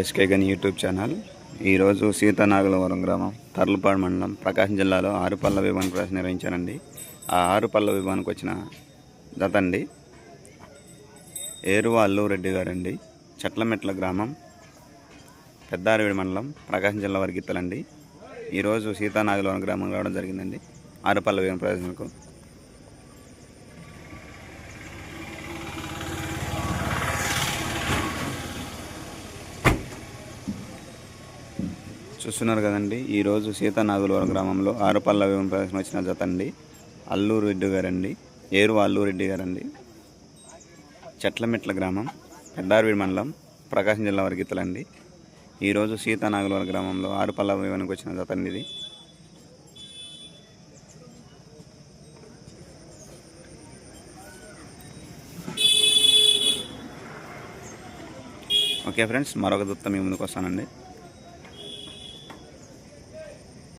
SK గని YouTube channel. ఈరోజు సీతానాగలవరం గ్రామం తర్లపాడు మండలం ప్రకాశం జిల్లాలో ఆరుపల్ల విమాన ప్రశ్న నిర్వహించానండి ఆ ఆరుపల్ల విభానికి వచ్చిన జతండి ఏరువా అల్లూరెడ్డి గారండి. చెట్లమెట్ల గ్రామం పెద్దారవిడి మండలం ప్రకాశం జిల్లా వారికి ఇత్తలండి ఈరోజు సీతానాగలవరం గ్రామం రావడం జరిగిందండి. ఆరుపల్ల విమాన ప్రదర్శనకు చూస్తున్నారు కదండి. ఈరోజు సీతానాగులవరం గ్రామంలో ఆరుపల్ల విమాన ప్రదర్శన వచ్చిన జత అండి అల్లూరు రెడ్డి గారండి. ఏరు అల్లూరు రెడ్డి గారండి. చెట్లమెట్ల గ్రామం పెద్దారవీడి మండలం ప్రకాశం జిల్లా వరకు ఈరోజు సీతానాగులవరం గ్రామంలో ఆరుపల్ల విమానికి వచ్చిన జత అండి ఇది. ఓకే ఫ్రెండ్స్ మరొక దత్త మీ ముందుకు వస్తానండి.